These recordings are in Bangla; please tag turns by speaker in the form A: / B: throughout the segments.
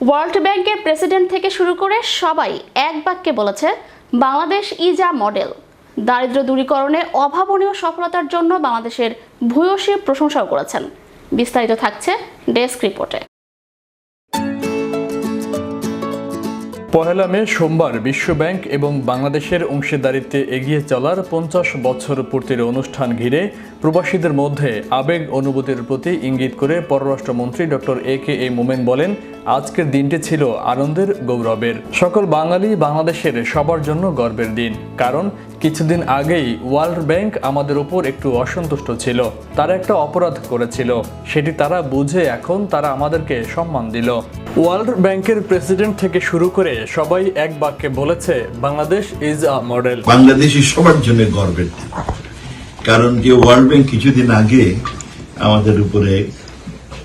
A: ওয়ার্ল্ড ব্যাংকের প্রেসিডেন্ট থেকে শুরু করে সবাই এক বাক্যে বলেছে, বাংলাদেশ ইজ মডেল দারিদ্র দূরীকরণে অভাবনীয় সফলতার জন্য বাংলাদেশের ভূয়সী প্রশংসাও করেছেন। বিস্তারিত থাকছে ডেস্ক রিপোর্টে।
B: পহেলা মে সোমবার বিশ্বব্যাংক এবং বাংলাদেশের অংশীদারিত্বে এগিয়ে চলার পঞ্চাশ বছর পূর্তির অনুষ্ঠান ঘিরে প্রবাসীদের মধ্যে আবেগ অনুভূতির প্রতি ইঙ্গিত করে পররাষ্ট্রমন্ত্রী ডক্টর এ কে এ মোমেন বলেন, আজকের দিনটি ছিল আনন্দের গৌরবের। সকল বাঙালি বাংলাদেশের সবার জন্য গর্বের দিন, কারণ কিছুদিন আগেই ওয়ার্ল্ড ব্যাংক আমাদের উপর একটু অসন্তুষ্ট ছিল, তারা একটা অপরাধ করেছিল, সেটি তারা বুঝে এখন তারা আমাদেরকে সম্মান দিল। ওয়ার্ল্ড ব্যাংকের প্রেসিডেন্ট থেকে শুরু করে সবাই এক বাক্যে বলেছে, Bangladesh is a model
C: Bangladeshi সবার জন্য গর্বের কারণ যে ওয়ার্ল্ড ব্যাংক কিছুদিন আগে আমাদের উপরে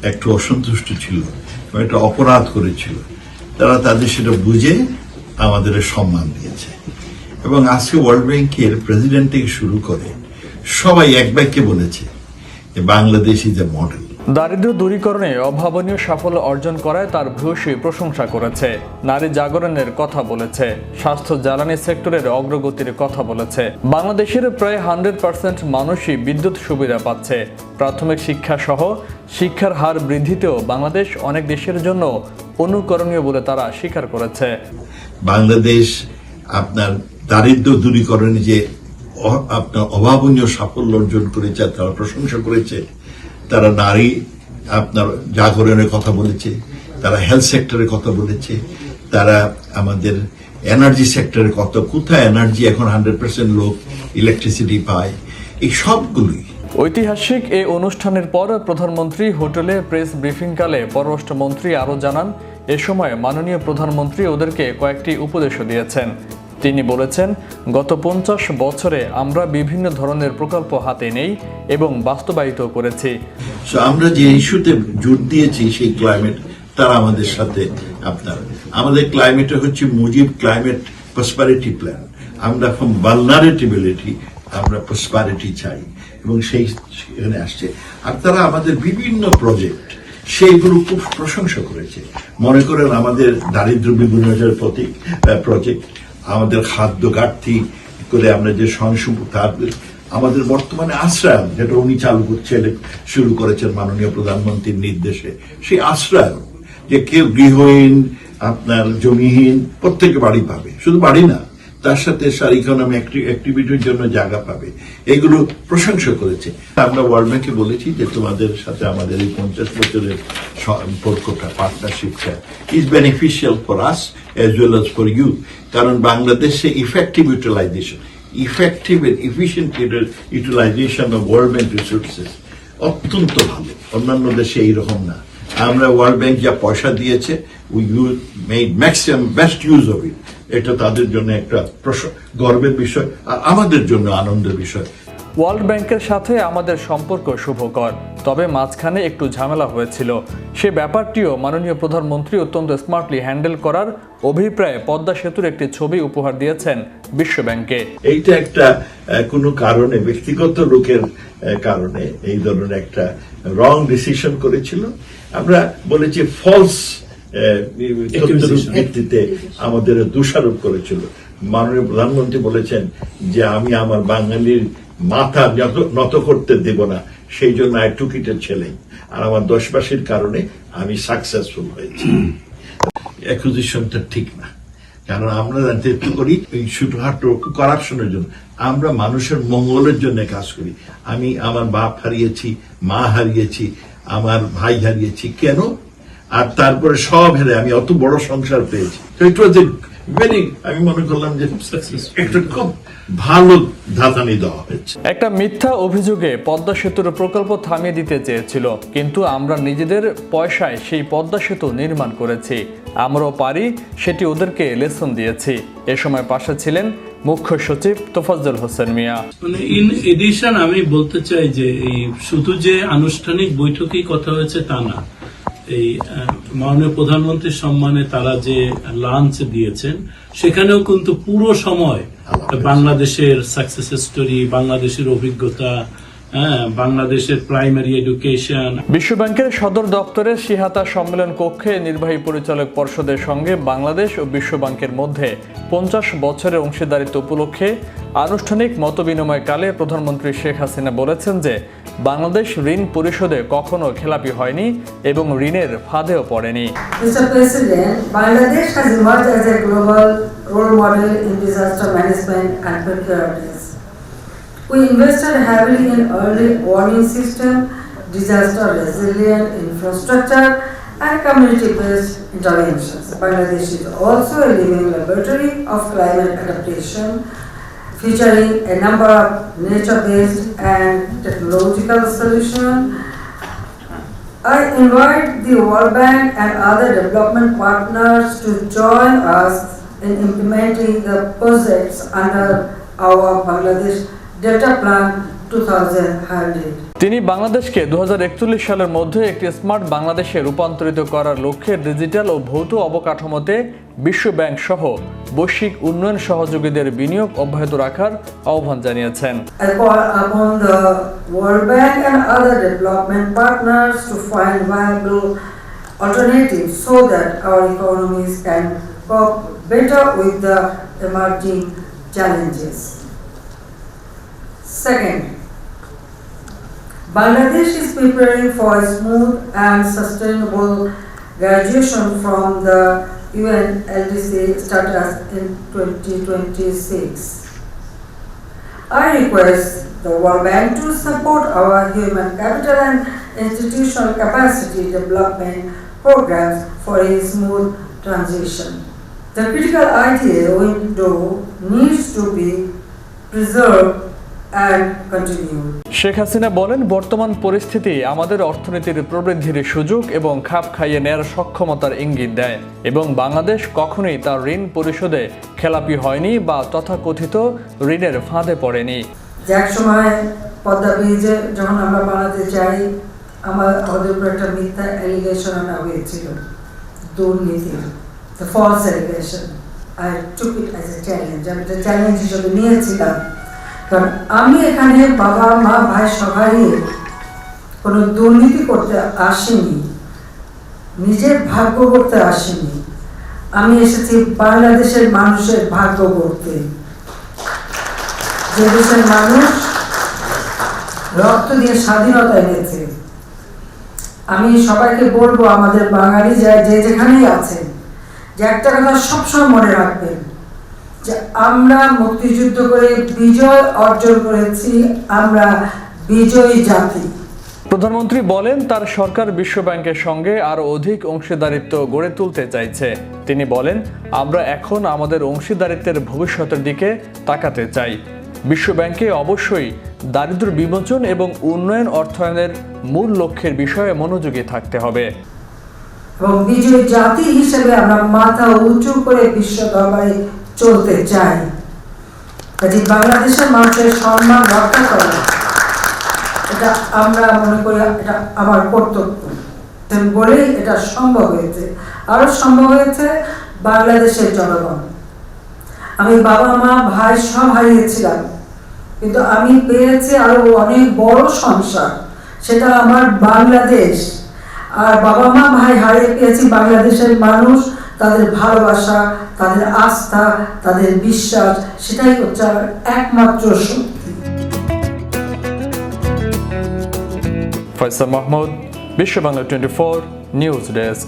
C: একটু অসন্তুষ্ট ছিল একটা অপরাধ করেছিল। তারা তাদের সেটা বুঝে আমাদের সম্মান দিয়েছে। এবং আজকে ওয়ার্ল্ড ব্যাংকের প্রেসিডেন্ট থেকে শুরু করে সবাই এক বাক্যে বলেছে যে, বাংলাদেশ ইজ এ মডেল
B: দারিদ্র দূরীকরণে অভাবনীয় সাফল্য অর্জন করায় তার ভূয়সী প্রশংসা করেছে। নারী জাগরণের কথা বলেছে। স্বাস্থ্য জ্বালানি সেক্টরের অগ্রগতির কথা বলেছে। বাংলাদেশের প্রায় হান্ড্রেড পার্সেন্ট মানুষই বিদ্যুৎ সুবিধা পাচ্ছে। প্রাথমিক শিক্ষা সহ শিক্ষার হার বৃদ্ধিতেও বাংলাদেশ অনেক দেশের জন্য অনুকরণীয় বলে তারা স্বীকার করেছে।
C: বাংলাদেশ আপনার দারিদ্র দূরীকরণে যে আপনার অভাবনীয় সাফল্য অর্জন করেছে, তারা প্রশংসা করেছে তারা নারী, আপনার জাগরণের কথা বলেছে, তারা হেলথ সেক্টরের কথা বলেছে, তারা আমাদের এনার্জি সেক্টরের কথা, কোথায় এনার্জি এখন হান্ড্রেড পার্সেন্ট লোক ইলেকট্রিসিটি পায়, এই সবগুলোই।
B: ঐতিহাসিক এই অনুষ্ঠানের পর প্রধানমন্ত্রী হোটেলে প্রেস ব্রিফিংকালে পররাষ্ট্রমন্ত্রী আরও জানান, এ সময় মাননীয় প্রধানমন্ত্রী ওদেরকে কয়েকটি উপদেশও দিয়েছেন। তিনি বলেছেন, গত পঞ্চাশ বছরে আমরা বিভিন্ন ধরনের প্রকল্প হাতে নেই এবং বাস্তবায়িত করেছি।
C: আমরা যে ইস্যুতে জোর দিয়েছি সেই ক্লাইমেট তারা আমাদের সাথে আপনার, আমাদের ক্লাইমেটে হচ্ছে মুজিব ক্লাইমেট প্রসপারিটি প্ল্যান আমরা ফ্রম ভালনারেটিবিলিটি আমরা প্রসপারিটি চাই। এবং সেই সেখানে আসছে। আর তারা আমাদের বিভিন্ন প্রজেক্ট সেইগুলো খুব প্রশংসা করেছে। মনে করেন আমাদের দারিদ্র বিমোচনের প্রতীক প্রজেক্ট আমাদের খাদ্য ঘাটতি করে আমরা যে সংসদ আমাদের বর্তমানে আশ্রয়, যেটা উনি চালু করছে শুরু করেছেন মাননীয় প্রধানমন্ত্রীর নির্দেশে। সেই আশ্রয় যে কেউ গৃহহীন, আপনার জমিহীন, প্রত্যেকে বাড়ি পাবে। শুধু বাড়ি না তার সাথে সার ইকোনমি অ্যাক্টিভিটির জন্য জায়গা পাবে। এগুলো প্রশংসা করেছে। আমরা ওয়ার্ল্ড ব্যাংকে বলেছি যে তোমাদের সাথে আমাদের এই পঞ্চাশ বছরের সম্পর্কটা পার্টনারশিপটা is beneficial for us as well as for you কারণ বাংলাদেশে effective utilisation effective and efficient utilisation of world bank resources অত্যন্ত ভালো। অন্যান্য দেশে এইরকম না। আমরা ওয়ার্ল্ড ব্যাংক যা পয়সা দিয়েছে we made maximum best use of it এটা তাদের জন্য একটা গর্বের বিষয় আর আমাদের জন্য আনন্দের বিষয়।
B: ওয়ার্ল্ড ব্যাংকের সাথে আমাদের সম্পর্ক শুভকর তবে মাঝখানে একটু ঝামেলা হয়েছিল। সে ব্যাপারটিও মাননীয় প্রধানমন্ত্রী অত্যন্ত স্মার্টলি হ্যান্ডেল করার অভিপ্রায়ে পদ্মা সেতুর একটি ছবি উপহার দিয়েছেন বিশ্ব ব্যাংকে
C: এইটা একটা কোনো কারণে ব্যক্তিগত লোকের কারণে এই ধরনের একটা রং ডিসিশন করেছিল। আমরা বলেছি ফলস ভিত্তিতে আমাদের দোষারোপ করেছিল। মাননীয় প্রধানমন্ত্রী বলেছেন যে, আমি আমার বাঙালির মাথা নত- করতে দেব না, সেই জন্য আই টুক ইটের ছেলে আর আমার দশবাসীর কারণে আমি সাকসেসফুল হয়েছি। অ্যাকুজিশনটা ঠিক না। কারণ আমরা নেতৃত্ব করি, এই ছোটখাটো করাপশনের জন্য। আমরা মানুষের মঙ্গলের জন্য কাজ করি। আমি আমার বাপ হারিয়েছি, মা হারিয়েছি, আমার ভাই হারিয়েছি। কেন? আর তারপরে সব হেরে আমি অত বড় সংসার পেয়েছি। তো ইট ওয়াজ ভেরি আমি মনে করলাম যে একটা খুব ভালো ধাতানি দেওয়া হয়েছে।
B: একটা মিথ্যা অভিযোগে পদ্মা সেতুর প্রকল্প থামিয়ে দিতে চেয়েছিল কিন্তু আমরা নিজেদের পয়সায় সেই পদ্মা সেতু নির্মাণ করেছি। আমরাও পারি সেটি ওদেরকে লেসন দিয়েছি। এ সময় পাশে ছিলেন মুখ্য সচিব তোফাজ্জল হোসেন মিয়া।
D: মানে ইন এডিশন আমি বলতে চাই যে শুধু যে আনুষ্ঠানিক বৈঠকেই কথা হয়েছে তা না এই মাননীয় প্রধানমন্ত্রীর সম্মানে তারা যে লাঞ্চ দিয়েছেন সেখানেও কিন্তু পুরো সময় বাংলাদেশের সাকসেস স্টোরি বাংলাদেশের অভিজ্ঞতা বাংলাদেশের প্রাইমারি এডুকেশন
B: বিশ্বব্যাংকের সদর দপ্তরের সিহাতা সম্মেলন কক্ষে নির্বাহী পরিচালক পর্ষদের সঙ্গে বাংলাদেশ ও বিশ্বব্যাংকের মধ্যে পঞ্চাশ বছরের অংশীদারিত্ব উপলক্ষে আনুষ্ঠানিক মতবিনিময়কালে প্রধানমন্ত্রী শেখ হাসিনা বলেছেন যে বাংলাদেশ ঋণ পরিশোধে কখনো খেলাপি হয়নি এবং ঋণের ফাঁদেও পড়েনি
E: Mr. President, Bangladesh has emerged as a global role model in disaster management and preparedness. We invested heavily in early warning system, disaster resilient infrastructure, and community-based interventions. Bangladesh is also a living laboratory of climate adaptation, featuring a number of nature-based and technological solutions I invite the World Bank and other development partners to join us in implementing the projects under our Bangladesh data
B: তিনি বাংলাদেশকে দু সালের মধ্যে একটি স্মার্ট বাংলাদেশে রূপান্তরিত করার লক্ষ্যে ডিজিটাল ও ভৌত অবকাঠামোতে বিশ্বব্যাংক সহ বৈশ্বিক উন্নয়ন সহযোগীদের বিনিয়োগ অব্যাহত রাখার আহ্বান জানিয়েছেন.
E: Second, Bangladesh is preparing for a smooth and sustainable graduation from the UN LDC status in 2026. I request the World Bank to support our human capital and institutional capacity development programs for a smooth transition. The critical idea window needs to be preserved.
B: Sheikh Hasina বলেন বর্তমান পরিস্থিতি আমাদের অর্থনীতির প্রবৃদ্ধির সুযোগ এবং খাপ খাইয়ে নেয়ার সক্ষমতার ইঙ্গিত দেয়। এবং বাংলাদেশ কখনোই তার ঋণ পরিশোধে খেলাপি হয়নি বা তথাকথিত ঋণের ফাঁদে পড়েনি।
E: এক সময় পদ্মা ব্রিজে যখন আমরা বানাতে চাই আমার আমাদের উপর একটা মিথ্যা অ্যালিগেশন আনা হয়েছিল। দুর্নীতি false allegation I took it as a challenge আমি এটা চ্যালেঞ্জ হিসেবে নিয়েছিলাম। কারণ আমি এখানে বাবা, মা, ভাই সবাই কোনো দুর্নীতি করতে আসিনি, নিজের ভাগ্য করতে আসিনি। আমি এসেছি বাংলাদেশের মানুষের ভাগ্য করতে। যে দেশের মানুষ রক্ত দিয়ে স্বাধীনতা এনেছে। আমি সবাইকে বলব আমাদের বাঙালি যা যে যেখানেই আছেন, যে একটা কথা সবসময় মনে রাখবেন যে আমরা মুক্তিযুদ্ধ করে বিজয় অর্জন করেছি আমরা বিজয়ী জাতি।
B: প্রধানমন্ত্রী বলেন তার সরকার বিশ্ব ব্যাংকের সঙ্গে আরও অধিক অংশীদারিত্ব গড়ে তুলতে চাইছে। তিনি বলেন আমরা এখন আমাদের অংশীদারিত্বের ভবিষ্যতের দিকে তাকাতে চাই। বিশ্ব ব্যাংকে অবশ্যই দারিদ্র বিমোচন এবং উন্নয়ন অর্থায়নের মূল লক্ষ্যের বিষয়ে মনোযোগী থাকতে হবে।
E: এবং বিজয়ী জাতি হিসেবে আমরা মাথা উঁচু করে বিশ্ব দরবারে চলতে চাই। কাজে বাংলাদেশের মানুষের সম্মান রক্ষা করা। এটা আমরা মনে করি, এটা আমার কর্তব্য। বলেই এটা সম্ভব হয়েছে। আরও সম্ভব হয়েছে বাংলাদেশের জনগণ। আমি বাবা, মা, ভাই সব হারিয়েছিলাম কিন্তু আমি পেয়েছি আরও অনেক বড় সংসার। সেটা আমার বাংলাদেশ। আর বাবা, মা, ভাই হারিয়ে পেয়েছি বাংলাদেশের মানুষ তাদের ভালোবাসা, তাদের আস্থা, তাদের বিশ্বাস, সেটাই হচ্ছে একমাত্র শক্তি।
B: Faisal Mahmud, Bishwa Bangla twenty four, news desk.